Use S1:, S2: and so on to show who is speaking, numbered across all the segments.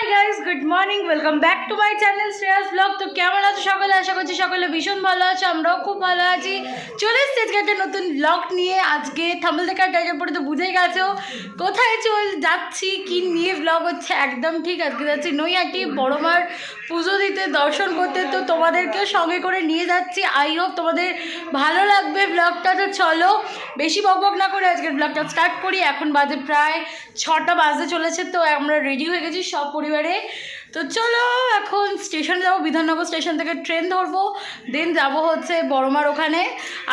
S1: Hi guys! Good morning, welcome back to my channel Shreyas vlog. তো কেমন আছো সকলে? আশা করছি সকলে ভীষণ ভালো আছে, আমরাও খুব ভালো আছি। চলে এসছি আজকে একটা নতুন ব্লগ নিয়ে। আজকে থাম্বল থেকে টাইটেল পরে তো বুঝেই গেছো। কোথায় চল যাচ্ছি, কি নিয়ে ব্লগ হচ্ছে? একদম ঠিক আজকে যাচ্ছি নৈহাটি বড় মার পুজো দিতে, দর্শন করতে। তো তোমাদেরকেও সঙ্গে করে নিয়ে যাচ্ছি। আই হোপ তোমাদের ভালো লাগবে ব্লগটা তো চলো, বেশি বক বক না করে আজকের ব্লগটা স্টার্ট করি। এখন বাজে প্রায় ছটা বাজে চলেছে, তো আমরা রেডি হয়ে গেছি সব পরিবারে তো চলো, এখন স্টেশন যাব, বিধাননগর স্টেশন থেকে ট্রেন ধরবো দেন যাব হচ্ছে বড়মার ওখানে।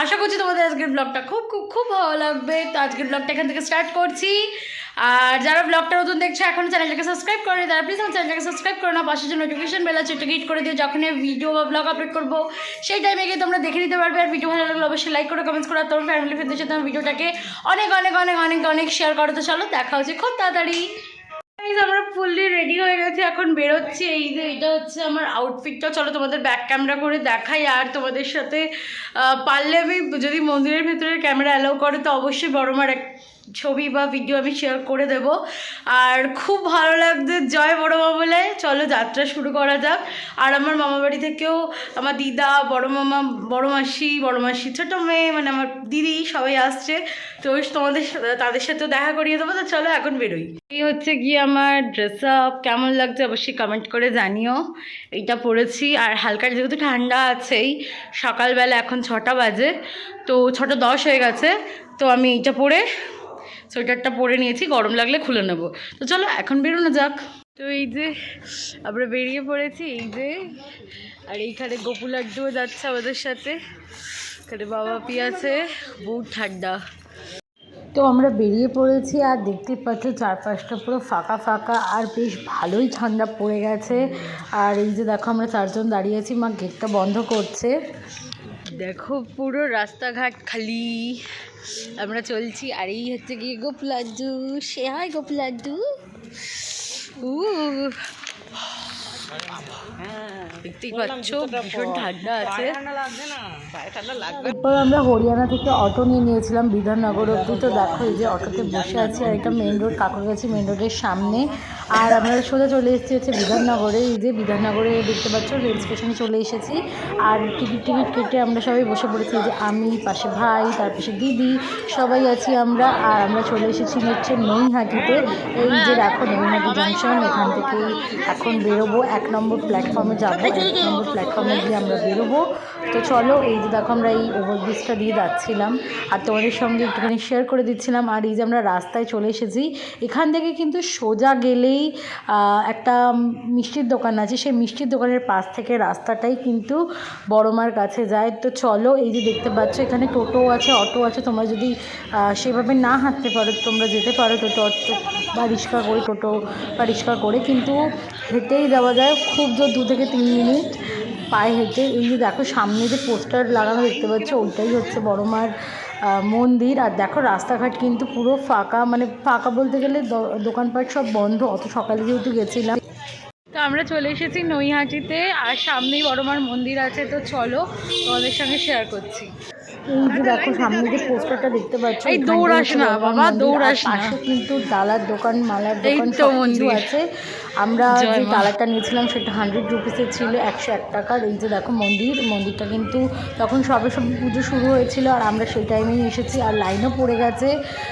S1: আশা করছি তোমাদের আজকের ব্লগটা খুব খুব খুব ভালো লাগবে। তো আজকের ব্লগটা এখান থেকে স্টার্ট করছি। আর যারা ব্লগটা নতুন দেখছ, এখন চ্যানেলটাকে সাবস্ক্রাইব করে তারা প্লিজ আমার চ্যানেলটাকে সাবস্ক্রাইব করে না, পাশে যে নোটিফিকেশন বেল আছে ওটা করে দিও। যখন ভিডিও বা ব্লগ আপলোড করব, সেই টাইমে গিয়ে তোমরা দেখে নিতে পারবে। আর ভিডিও ভালো লাগলে অবশ্যই লাইক করে কমেন্টস করো তোমার ফ্যামিলি ফ্রেন্ডদের সাথে ভিডিওটাকে অনেক অনেক অনেক অনেক অনেক শেয়ার করো। তো চলো, দেখা হচ্ছে খুব তাড়াতাড়ি। আমরা ফুললি রেডি হয়ে গেছি, এখন বেরোচ্ছি। এই যে, এটা হচ্ছে আমার আউটফিটটা চলো তোমাদের ব্যাক ক্যামেরা করে দেখাই। আর তোমাদের সাথে পারলে আমি যদি মন্দিরের ভেতরে ক্যামেরা অ্যালাউ করে, তো অবশ্যই বড়মার এক ছবি বা ভিডিও আমি শেয়ার করে দেব। আর খুব ভালো লাগছে, জয় বড় মা বলে। চলো যাত্রা শুরু করা যাক। আর আমার মামা বাড়ি থেকেও আমার দিদা, বড় মামা, বড় মাসি বড় মাসি ছোটো মেয়ে মানে আমার দিদি সবাই আসছে। তো তোমাদের তাদের সাথেও দেখা করিয়ে দেবো। তো চলো এখন বেরোই। এই হচ্ছে গিয়ে আমার ড্রেস আপ কেমন লাগছে অবশ্যই কমেন্ট করে জানিও। এইটা পরেছি। আর হালকা যেহেতু ঠান্ডা আছেই, সকালবেলা এখন ছটা বাজে, তো ছটা দশ হয়ে গেছে। তো আমি এইটা পরে সোয়েটারটা পরে নিয়েছি, গরম লাগলে খুলে নেব। তো চলো, এখন বেরোনো যাক। তো এই যে, আমরা বেরিয়ে পড়েছি, এই যে, আর এইখানে গোপু লাড্ডুও যাচ্ছে আমাদের সাথে। এখানে বাবা পি আছে বহু ঠান্ডা। তো আমরা বেরিয়ে পড়েছি, আর দেখতে পাচ্ছ চারপাশটা পুরো ফাঁকা ফাঁকা, আর বেশ ভালোই ঠান্ডা পড়ে গেছে। আর এই যে দেখো, আমরা চারজন দাঁড়িয়ে আছি, মা গেটটা বন্ধ করছে। দেখো পুরো রাস্তাঘাট খালি। আমরা চলছি আর এই হচ্ছে গিয়ে গোপ লাড্ডু সে হয় গোপ লাড্ডু উ দেখতেই পাচ্ছ ভীষণ ঠান্ডা আছে। এরপর আমরা হরিয়ানা থেকে অটো নিয়ে নিয়েছিলাম বিধাননগর অব্দি তো দেখো এই যে অটোতে বসে আছি আর এটা মেন রোড কাকুরগাছি মেন রোডের সামনে। আর আমরা সোজা চলে এসেছি হচ্ছে বিধাননগরে। এই যে বিধাননগরে দেখতে পাচ্ছ রেল স্টেশনে চলে এসেছি। আর টিকিট টিকিট কেটে আমরা সবাই বসে পড়েছি। যে আমি পাশে ভাই তার পাশে দিদি সবাই আছি আমরা। আর আমরা চলে এসেছি হচ্ছে নৈহাটিতে। এই যে দেখো নৈহাটি জাংশন এখান থেকে এখন বেরোবো। এক নম্বর প্ল্যাটফর্মে যাব। এক নম্বর প্ল্যাটফর্মে গিয়ে আমরা বেরোবো। তো চলো, এই যে দেখো আমরা এই ওভারব্রিজটা দিয়ে যাচ্ছিলাম। আর তোমাদের সঙ্গে একটুখানি শেয়ার করে দিচ্ছিলাম। আর এই যে আমরা রাস্তায় চলে এসেছি, এখান থেকে কিন্তু সোজা গেলেই একটা মিষ্টির দোকান আছে। সেই মিষ্টির দোকানের পাশ থেকে রাস্তাটাই কিন্তু বড়মার কাছে যায়। তো চলো, এই যে দেখতে পাচ্ছ, এখানে টোটো আছে, অটো আছে। তোমরা যদি সেভাবে না হাঁটতে পারো, তোমরা যেতে পারো। টোটো অটো বা রিক্সা করে, টোটো বা রিক্সা করে কিন্তু হেঁটেই যাওয়া যায়। খুব জোর দু থেকে তিন মিনিট। পায়ে হেঁটে, এই যে দেখো সামনে যে পোস্টার লাগানো দেখতে পাচ্ছ, ওইটাই হচ্ছে বড় মার মন্দির। আর দেখো রাস্তাঘাট কিন্তু পুরো ফাঁকা মানে ফাঁকা বলতে গেলে দোকানপাট সব বন্ধ, অত সকালে যেহেতু গেছিলাম। তো আমরা চলে এসেছি নৈহাটিতে, আর সামনেই বড়মার মন্দির আছে, তো চলো তোমাদের সঙ্গে শেয়ার করছি। এই যে দেখো সামনে যে পোস্টারটা দেখতে পাচ্ছ
S2: এই
S1: এখানটাই
S2: দৌড়াস না বাবা, দৌড়াস না।
S1: কিন্তু ডালার দোকান মালার দোকান সব কিছু আছে। আমরা যে ডালাটা নিয়েছিলাম সেটা হান্ড্রেড রুপিসের ছিল একশো এক টাকার। এই যে দেখো মন্দির মন্দিরটা কিন্তু তখন সবে সবে পুজো শুরু হয়েছিল আর আমরা সেই টাইমেই এসেছি আর লাইনও পড়ে গেছে।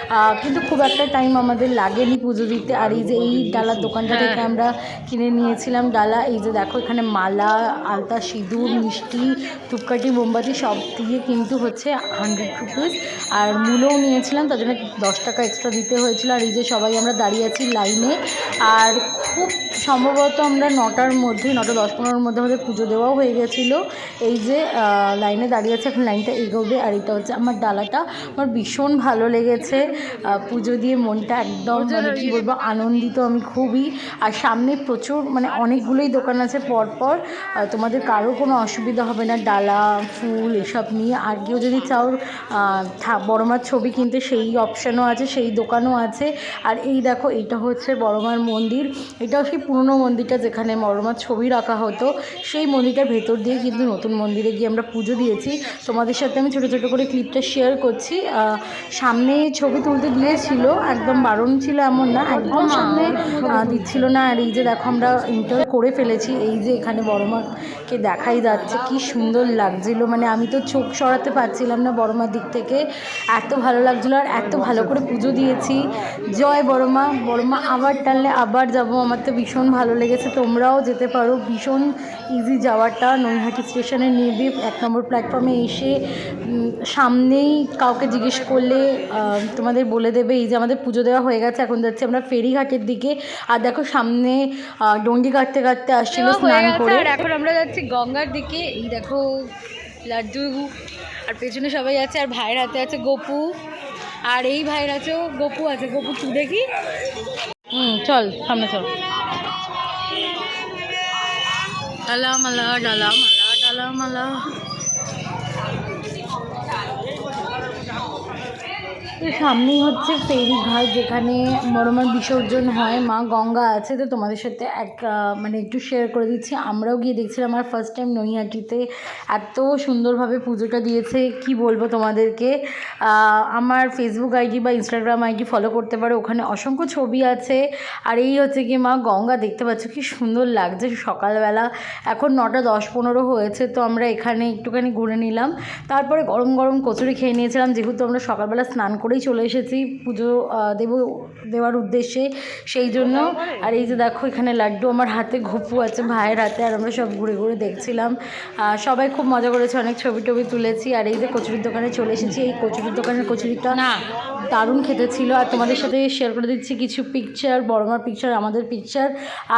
S1: আহ, কিন্তু খুব একটা টাইম আমাদের লাগেনি পুজো দিতে। আর এই যে এই ডালার দোকানটা থেকে
S2: হ্যাঁ।
S1: আমরা কিনে নিয়েছিলাম ডালা এই যে দেখো এখানে মালা আলতা সিঁদুর মিষ্টি ধূপকাঠি মোমবাতি সব দিয়ে কিন্তু হচ্ছে হান্ড্রেড রুপিস আর মূলও নিয়েছিলাম তার জন্য দশ টাকা এক্সট্রা দিতে হয়েছিল। আর এই যে সবাই আমরা দাঁড়িয়ে আছি লাইনে আর খুব সম্ভবত আমরা নটার মধ্যে নটা দশ পনেরোর মধ্যে আমাদের পুজো দেওয়াও হয়ে গেছিল। এই যে লাইনে দাঁড়িয়ে আছে এখন লাইনটা এগোবে। আর এটা হচ্ছে আমার ডালাটা। আমার ভীষণ ভালো লেগেছে। পুজো দিয়ে মনটা একদম মানে কী বলব আনন্দিত আমি খুবই। আর সামনে প্রচুর মানে অনেকগুলোই দোকান আছে পরপর। তোমাদের কারও কোনো অসুবিধা হবে না। ডালা ফুল এসব নিয়ে। আর কেউ যদি চাও আহ, থা- বড়মার ছবি কিনতে সেই অপশানও আছে সেই দোকানও আছে। আর এই দেখো এটা হচ্ছে বড়মার মন্দির। এটাও সেই পুরনো মন্দিরটা যেখানে মরমার ছবি রাখা হতো। সেই মন্দিরটার ভেতর দিয়ে কিন্তু নতুন মন্দিরে গিয়ে আমরা পুজো দিয়েছি। তোমাদের সাথে আমি ছোটো ছোটো করে ক্লিপটা শেয়ার করছি। সামনে ছবি তুলতে দিয়েছিল একদম বারণ ছিল এমন না একদম সামনে দিচ্ছিল না। আর এই যে দেখো আমরা ইন্টার করে ফেলেছি। এই যে এখানে বড় মাকে দেখাই যাচ্ছে কি সুন্দর লাগছিল। মানে আমি তো চোখ সরাতে পারছিলাম না বড়মার দিক থেকে। এত ভালো লাগছিল আর এত ভালো করে পুজো দিয়েছি। জয় বড়মা। বড়মা আবার টানলে আবার যাব। আমার তো ভীষণ ভালো লেগেছে। তোমরাও যেতে পারো। ভীষণ ইজি যাওয়াটা। নৈহাটি স্টেশনে নেবে এক নম্বর প্ল্যাটফর্মে এসে সামনেই কাউকে জিজ্ঞেস করলে তোমাদের বলে দেবে এই যে আমাদের পুজো দেওয়া হয়ে গেছে এখন যাচ্ছি আমরা ফেরিঘাটের দিকে। আর দেখো সামনে ডন্ডি কাটতে কাটতে আসছিল স্নান করে। আর এখন আমরা যাচ্ছি গঙ্গার দিকে। এই দেখো লাড্ডু আর পেছনে সবাই আছে, আর ভাইয়ের হাতে আছে গপু। আর এই ভাইয়ের আছেও গপু আছে। গপু, তুই দেখি? হুম, চল, সামনে চল। ডালা ডালামালা ডালা তো সামনেই হচ্ছে ফেরি ঘাট, যেখানে বড়মার বিসর্জন হয়। মা গঙ্গা আছে, তো তোমাদের সাথে এক মানে একটু শেয়ার করে দিচ্ছি। আমরাও গিয়ে দেখছিলাম আমার ফার্স্ট টাইম নৈহাটিতে। এত সুন্দরভাবে পুজোটা দিয়েছে, কি বলব তোমাদেরকে? আমার ফেসবুক আইডি বা ইনস্টাগ্রাম আইডি ফলো করতে পারো, ওখানে অসংখ্য ছবি আছে। আর এই হচ্ছে কি মা গঙ্গা, দেখতে পাচ্ছ কি সুন্দর লাগছে। সকালবেলা এখন নটা দশ পনেরো হয়েছে, তো আমরা এখানে একটুখানি ঘুরে নিলাম। তারপরে গরম গরম কচুরি খেয়ে নিয়েছিলাম, যেহেতু আমরা সকালবেলা স্নান করেই চলে এসেছি পুজো দেব দেওয়ার উদ্দেশ্যে সেই জন্য। আর এই যে দেখো এখানে লাড্ডু আমার হাতে ঘুপু আছে ভাইয়ের হাতে আর আমরা সব ঘুরে ঘুরে দেখছিলাম। সবাই খুব মজা করেছে অনেক ছবি টবি তুলেছি। আর এই যে কচুরির দোকানে চলে এসেছি এই কচুরির দোকানের কচুরিটা না। দারুণ খেতে ছিল। আর তোমাদের সাথে শেয়ার করে দিচ্ছি কিছু পিকচার বড়মার পিকচার আমাদের পিকচার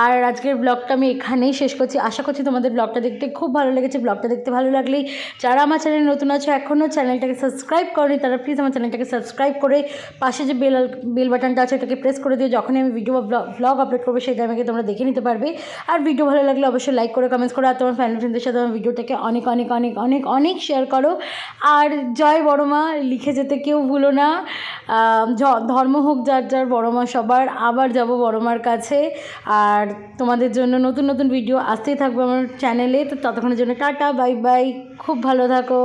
S1: আর আজকের ব্লগটা আমি এখানেই শেষ করছি। আশা করছি তোমাদের ব্লগটা দেখতে খুব ভালো লেগেছে। ব্লগটা দেখতে ভালো লাগলেই যারা আমার চ্যানেল নতুন আছে এখনও চ্যানেলটাকে সাবস্ক্রাইব করেনি তারা প্লিজ আমার চ্যানেলটাকে সাবস্ক্রাইব করে পাশে যে বেল বেল বাটনটা আছে ওটাকে প্রেস করে দিও। যখনই আমি ভিডিও ব্লগ আপলোড করব, সেই টাইমে তোমরা দেখে নিতে পারবে। আর ভিডিও ভালো লাগলে অবশ্যই লাইক করে কমেন্টস করো, আর তোমার ফ্যামিলি ফ্রেন্ডদের সাথে আমার ভিডিওটাকে অনেক অনেক অনেক অনেক অনেক শেয়ার করো। আর জয় বড়মা, লিখে যেতে কেউ ভুলো না। ধর্ম হোক যার যার, বড়মা সবার। আবার যাব বড়মার কাছে। আর তোমাদের জন্য নতুন নতুন ভিডিও আসতেই থাকবে আমার চ্যানেলে তো ততক্ষণের জন্য টাটা বাই বাই খুব ভালো থাকো।